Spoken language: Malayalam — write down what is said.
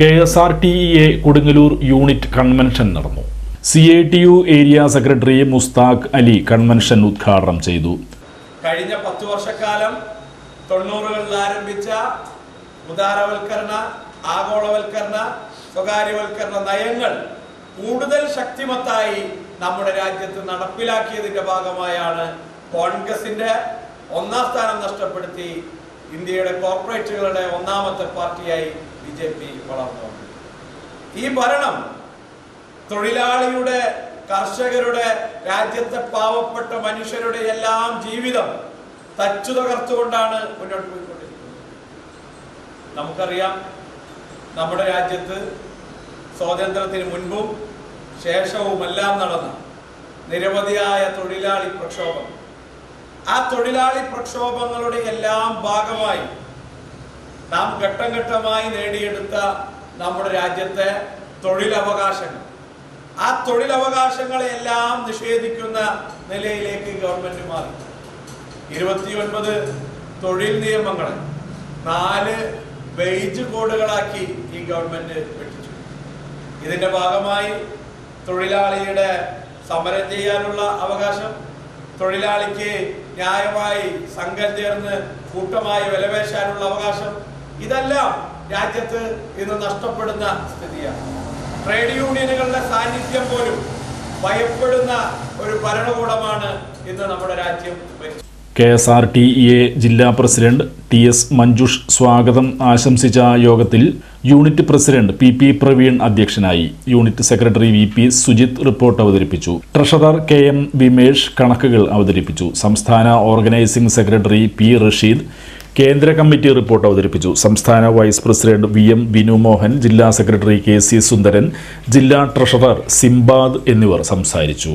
K S R T E A Kodungallur unit convention നടന്നു. C A T U area secretary Mushtaq Ali convention ഉദ്ഘാടനം ചെയ്തു. കഴിഞ്ഞ പത്തു വർഷക്കാലം തൊണ്ണൂറുകളിൽ ആരംഭിച്ച ഉദാരവൽക്കരണ ആഗോളവൽക്കരണ സ്വകാര്യവൽക്കരണ നയങ്ങൾ കൂടുതൽ ശക്തിമത്തായി നമ്മുടെ രാജ്യത്ത് നടപ്പിലാക്കിയതിന്റെ ഭാഗമായാണ് കോൺഗ്രസിന്റെ ഒന്നാം സ്ഥാനം നഷ്ടപ്പെടുത്തി ഇന്ത്യയുടെ കോർപ്പറേറ്റുകളുടെ ഒന്നാമത്തെ പാർട്ടിയായി ബി ജെ പി വളർന്നു. ഈ ഭരണം തൊഴിലാളിയുടെ കർഷകരുടെ രാജ്യത്തെ പാവപ്പെട്ട മനുഷ്യരുടെ എല്ലാം ജീവിതം തച്ചു തകർത്തുകൊണ്ടാണ് മുന്നോട്ട് പോയിക്കൊണ്ടിരിക്കുന്നത്. നമുക്കറിയാം നമ്മുടെ രാജ്യത്ത് സ്വാതന്ത്ര്യത്തിന് മുൻപും ശേഷവുമെല്ലാം നടന്ന നിരവധിയായ തൊഴിലാളി പ്രക്ഷോഭം ആ തൊഴിലാളി പ്രക്ഷോഭങ്ങളുടെ എല്ലാം ഭാഗമായി നാം ഘട്ടം ഘട്ടമായി നേടിയെടുത്ത നമ്മുടെ രാജ്യത്തെ തൊഴിലവകാശങ്ങൾ. ആ തൊഴിലവകാശങ്ങളെല്ലാം നിഷേധിക്കുന്ന നിലയിലേക്ക് ഗവൺമെന്റ് മാറി. ഇരുപത്തിയൊൻപത് തൊഴിൽ നിയമങ്ങളെ നാല് വെയ്ജ് കോഡുകളാക്കി ഈ ഗവൺമെന്റ് വെട്ടിച്ചു. ഇതിന്റെ ഭാഗമായി തൊഴിലാളിയുടെ സമരം ചെയ്യാനുള്ള അവകാശം തൊഴിലാളിക്ക് ന്യായമായി സംഘം ചേർന്ന് കൂട്ടമായി വിലപേശാനുള്ള അവകാശം ഇതെല്ലാം രാജ്യത്ത് ഇന്ന് നഷ്ടപ്പെടുന്ന സ്ഥിതിയാണ്. ട്രേഡ് യൂണിയനുകളുടെ സാന്നിധ്യം പോലും ഭയപ്പെടുന്ന ഒരു ഭരണകൂടമാണ് ഇന്ന് നമ്മുടെ രാജ്യം ഭരിച്ചത്. K S R T E A ജില്ലാ പ്രസിഡന്റ് ടി എസ് മഞ്ജുഷ് സ്വാഗതം ആശംസിച്ച യോഗത്തിൽ unit president P P Praveen അധ്യക്ഷനായി. Unit secretary V P Sujith report അവതരിപ്പിച്ചു. ട്രഷറർ കെ എം വിമേഷ് കണക്കുകൾ അവതരിപ്പിച്ചു. സംസ്ഥാന ഓർഗനൈസിംഗ് സെക്രട്ടറി പി റഷീദ് കേന്ദ്ര കമ്മിറ്റി റിപ്പോർട്ട് അവതരിപ്പിച്ചു. സംസ്ഥാന vice president V M Vinu Mohan ജില്ലാ സെക്രട്ടറി കെ സി സുന്ദരൻ ജില്ലാ ട്രഷറർ സിംബാദ് എന്നിവർ സംസാരിച്ചു.